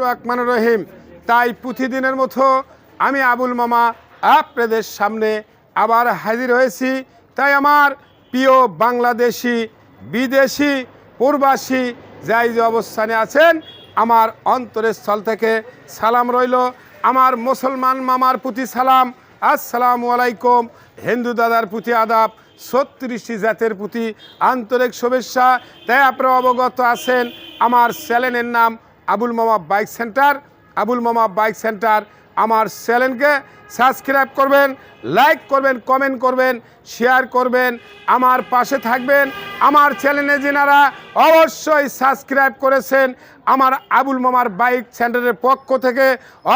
রহমান রহিম। তাই প্রতিদিনের মতো আমি আবুল মামা আপনাদের সামনে আবার হাজির হয়েছি। তাই আমার প্রিয় বাংলাদেশি, বিদেশি, প্রবাসী যাই যে অবস্থানে আছেন, আমার অন্তরের স্থল থেকে সালাম রইল। আমার মুসলমান মামার প্রতি সালাম। আসসালামু আলাইকুম। হিন্দু দাদার প্রতি আদাব। ছত্রিশটি জাতের প্রতি আন্তরিক শুভেচ্ছা। তাই আপনারা অবগত আছেন। আমার চ্যানেলের নাম আবুল মামা বাইক সেন্টার। আবুল মামা বাইক সেন্টার আমার চ্যানেলকে সাবস্ক্রাইব করবেন, লাইক করবেন, কমেন্ট করবেন, শেয়ার করবেন, আমার পাশে থাকবেন। আমার চ্যানেলে যেনারা অবশ্যই সাবস্ক্রাইব করেছেন, আমার আবুল মামার বাইক সেন্টারের পক্ষ থেকে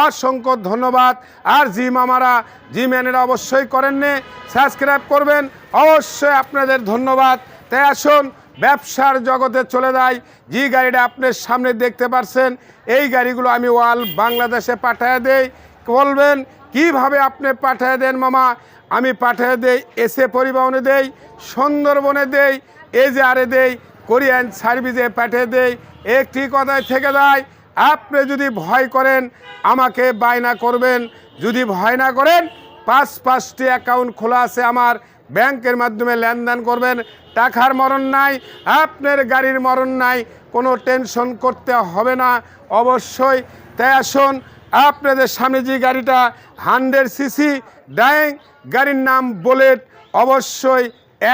অসংখ্য ধন্যবাদ। আর জি মামারা, জি ম্যানেরা অবশ্যই করেননি, সাবস্ক্রাইব করবেন। অবশ্যই আপনাদের ধন্যবাদ। তাই আসুন ব্যবসার জগতে চলে যায়। যে গাড়িটা আপনার সামনে দেখতে পারছেন, এই গাড়িগুলো আমি ওয়াল বাংলাদেশে পাঠিয়ে দেই। বলবেন, কীভাবে আপনি পাঠিয়ে দেন মামা? আমি পাঠিয়ে দেই, এসে পরিবহনে দেই, সুন্দরবনে দেই এজে দেই, কোরিয়ান সার্ভিসে পাঠিয়ে দেই। একটি কথায় থেকে যায়, আপনি যদি ভয় করেন, আমাকে বায়না করবেন। যদি ভয় না করেন, পাঁচ পাঁচটি অ্যাকাউন্ট খোলা আছে আমার ব্যাংকের মাধ্যমে লেনদেন করবেন, টাকার মরণ নাই, আপনার গাড়ির মরণ নাই, কোনো টেনশন করতে হবে না। অবশ্যই তাই আসুন, আপনাদের যে গাড়িটা, হান্ড্রেড সিসি, ডাইং, গাড়ির নাম বুলেট, অবশ্যই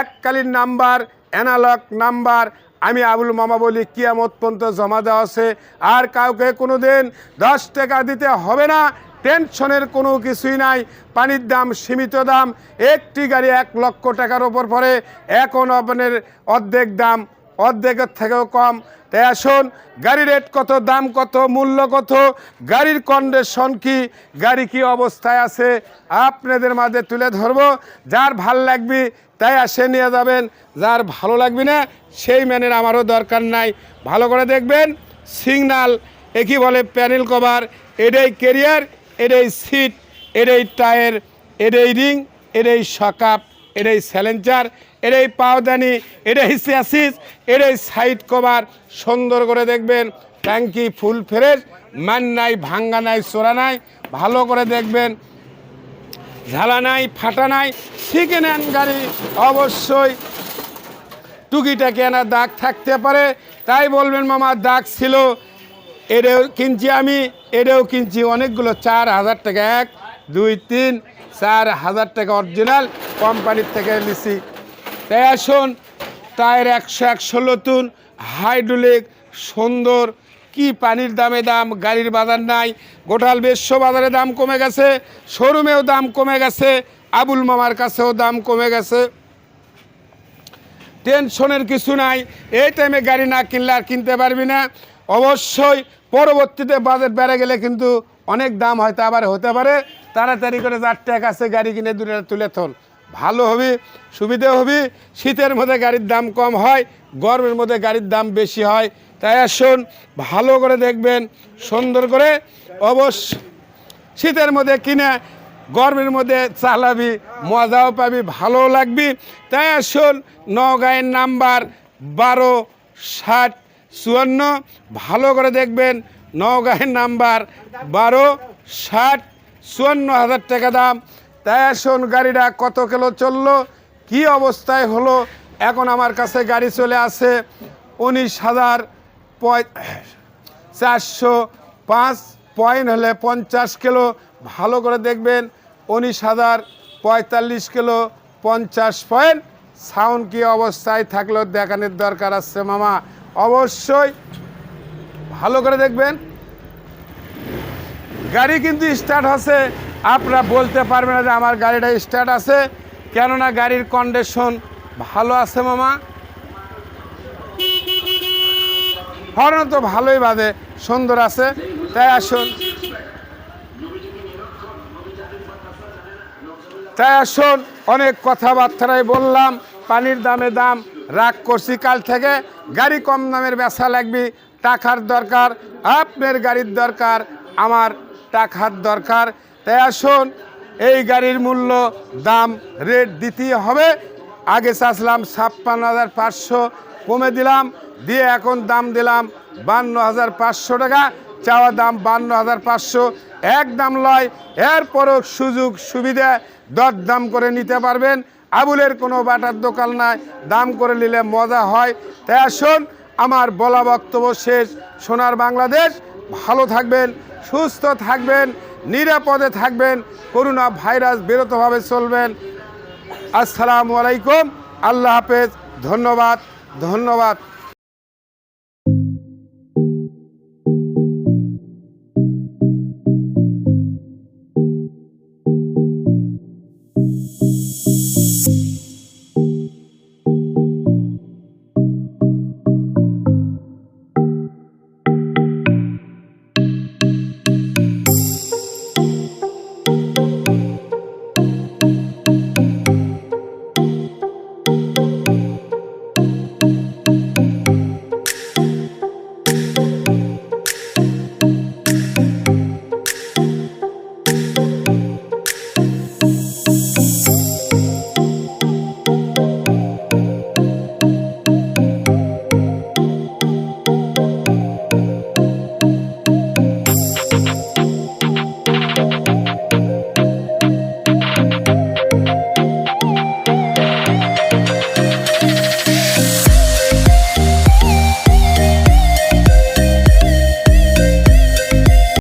এককালীন নাম্বার, অ্যানালগ নাম্বার। আমি আবুল মামা বলি, কিয়ামত পর্যন্ত জমা দেওয়া আছে। আর কাউকে কোনো দিন দশ টাকা দিতে হবে না। টেনশনের কোনো কিছুই নাই। পানির দাম, সীমিত দাম, একটি গাড়ি এক লক্ষ টাকার ওপর পরে এখন আপনার অর্ধেক দাম, অর্ধেকের থেকেও কম। তাই আসুন, গাড়ির রেট কত, দাম কত, মূল্য কত, গাড়ির কন্ডিশন কি, গাড়ি কি অবস্থায় আছে, আপনাদের মাঝে তুলে ধরবো। যার ভালো লাগবে, তাই আসে, নিয়ে যাবেন। যার ভালো লাগবে না, সেই ম্যানের আমারও দরকার নাই। ভালো করে দেখবেন, সিগনাল একই বলে প্যানেল কভার এটাই কেরিয়ার এটাই সিট এটাই টায়ার এটাই রিং এটাই সকাপ এটাই স্যালেঞ্চার এটাই পাওদানি এটাই স্যাসিস এটাই সাইড কভার। সুন্দর করে দেখবেন, ট্যাঙ্কি ফুল ফ্রেশ, মান নাই, ভাঙ্গা নাই, চোরা নাই, ভালো করে দেখবেন। ঝালা নাই, ফাটা নাই সেকেন্ড হ্যান্ড গাড়ি, অবশ্যই। টুকিটাকে আনা দাগ থাকতে পারে, তাই বলবেন মামা, দাগ ছিল। এটাও কিনছি আমি এটাও কিনছি অনেকগুলো, চার হাজার টাকা এক, দুই, তিন, চার হাজার টাকা অরিজিনাল কোম্পানির থেকে নিছি। তাই আসুন, টায়ার একশো একশো নতুন, হাইড্রোলিক, সুন্দর, কি পানির দামে দাম, গাড়ির বাজার নাই, গোটাল বিশ্ব বাজারে দাম কমে গেছে, শোরুমেও দাম কমে গেছে, আবুল মামার কাছেও দাম কমে গেছে। টেনশনের কিছু নাই, এই টাইমে গাড়ি না কিনলে আর কিনতে পারবি না। অবশ্যই পরবর্তীতে বাজেট বেড়ে গেলে কিন্তু অনেক দাম হয়তো আবার হতে পারে। তাড়াতাড়ি করে যার টাকা আছে গাড়ি কিনে দূরে তুলে থন। ভালো হবে সুবিধে হবে, শীতের মধ্যে গাড়ির দাম কম হয়, গরমের মধ্যে গাড়ির দাম বেশি হয়। তাই আসুন, ভালো করে দেখবেন, সুন্দর করে অবশ্য শীতের মধ্যে কিনে, গরমের মধ্যে চালাবি, মজাও পাবি ভালো লাগবি। তাই আসুন নগাঁয়ের নাম্বার বারো ষাট চুয়ান্ন, ভালো করে দেখবেন নগাঁয়ের নাম্বার বারো, ষাট, চুয়ান্ন হাজার টাকা দাম। তাই আসুন, গাড়িটা কত কিলো চলল, কি অবস্থায় হলো, এখন আমার কাছে গাড়ি চলে আসে উনিশ হাজার চারশো পাঁচ, পয়েন্ট হলে পঞ্চাশ কিলো। ভালো করে দেখবেন, উনিশ হাজার পঁয়তাল্লিশ কিলো, পঞ্চাশ পয়েন্ট। সাউন্ড কি অবস্থায় থাকলেও দেখানোর দরকার আছে মামা। অবশ্যই ভালো করে দেখবেন। গাড়ি কিন্তু স্টার্ট আছে আপনারা বলতে পারবেন না যে আমার গাড়িটা স্টার্ট আছে, কেননা গাড়ির কন্ডিশন ভালো আছে মামা। হর্ন তো ভালোই বাজে, সুন্দর আছে। তাই আসুন। তাই আসুন, অনেক কথাবার্তারাই বললাম। পানির দামে দাম রাগ করছি কাল থেকে। গাড়ি কম দামের বেচা লাগবে, টাকার দরকার, আপনার গাড়ির দরকার, আমার টাকার দরকার। তাই আসুন, এই গাড়ির মূল্য দাম রেট দিতেই হবে। আগে চাচ্ছিলাম ছাপ্পান্ন হাজার পাঁচশো, কমে দিলাম, দিয়ে এখন দাম দিলাম বান্ন হাজার পাঁচশো টাকা। চাওয়া দাম বান্ন হাজার পাঁচশো, এক দাম লয়, এরপরও সুযোগ সুবিধা দর দাম করে নিতে পারবেন। আবুলের কোনো বাটার দোকান নাই, দাম করে নিলে মজা হয়। তাই আসুন আমার বলা বক্তব্য শেষ। সোনার বাংলাদেশ, ভালো থাকবেন, সুস্থ থাকবেন, নিরাপদে থাকবেন, করোনা ভাইরাস বিরতভাবে চলবেন। আসসালামু আলাইকুম, আল্লাহ হাফেজ, ধন্যবাদ ধন্যবাদ।